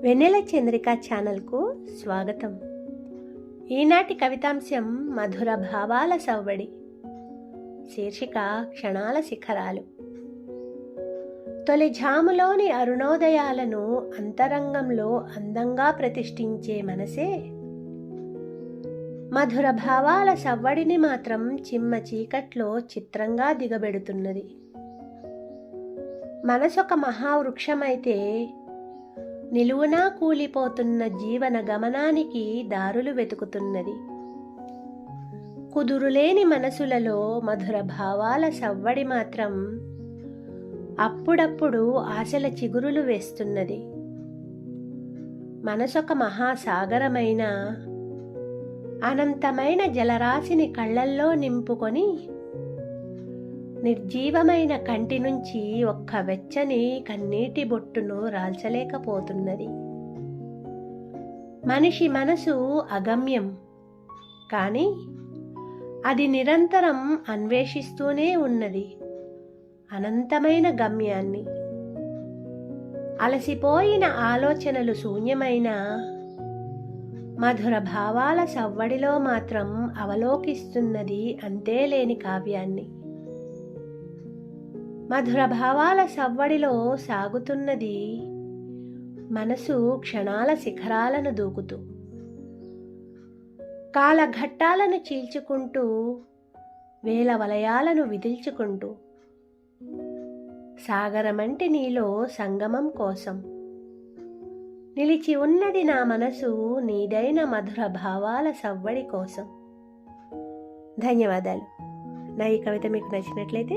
వెన్నెల చంద్రిక ఛానల్కు స్వాగతం. ఈనాటి కవితాంశం మధుర భావాల సవ్వడి శీర్షిక క్షణాల శిఖరాలు. తొలి ఝాములోని అరుణోదయాలను అంతరంగంలో అందంగా ప్రతిష్ఠించే మనసే. మధుర భావాల సవ్వడిని మాత్రం చిమ్మ చీకట్లో చిత్రంగా దిగబెడుతున్నది. మనసొక మహావృక్షమైతే నిలువునా కూలిపోతున్న జీవన గమనానికి దారులు వెతుకుతున్నది. కుదురులేని మనసులలో మధుర భావాల సవ్వడి మాత్రం అప్పుడప్పుడు ఆశల చిగురులు వేస్తున్నది. మనసొక మహాసాగరమైన అనంతమైన జలరాశిని కళ్ళల్లో నింపుకొని నిర్జీవమైన కంటి నుంచి ఒక్క వెచ్చని కన్నీటి బొట్టును రాల్చలేకపోతున్నది. మనిషి మనసు అగమ్యం. కానీ అది నిరంతరం అన్వేషిస్తూనే ఉన్నది. అనంతమైన గమ్యాన్ని. అలసిపోయిన ఆలోచనలు శూన్యమైన మధుర భావాల సవ్వడిలో మాత్రం అవలోకిస్తున్నది అంతేలేని కావ్యాన్ని. మధుర భావాల సవ్వడిలో సాగుతున్నది మనసు క్షణాల శిఖరాలను దూకుతూ కాలఘట్టాలను చీల్చుకుంటూ వేల వలయాలను విదిల్చుకుంటూ సాగరమంటి నీలో సంగమం కోసం. నిలిచి ఉన్నది నా మనసు నీదైన మధుర భావాల సవ్వడి కోసం. ధన్యవాదాలు. నా ఈ కవిత మీకు నచ్చినట్లయితే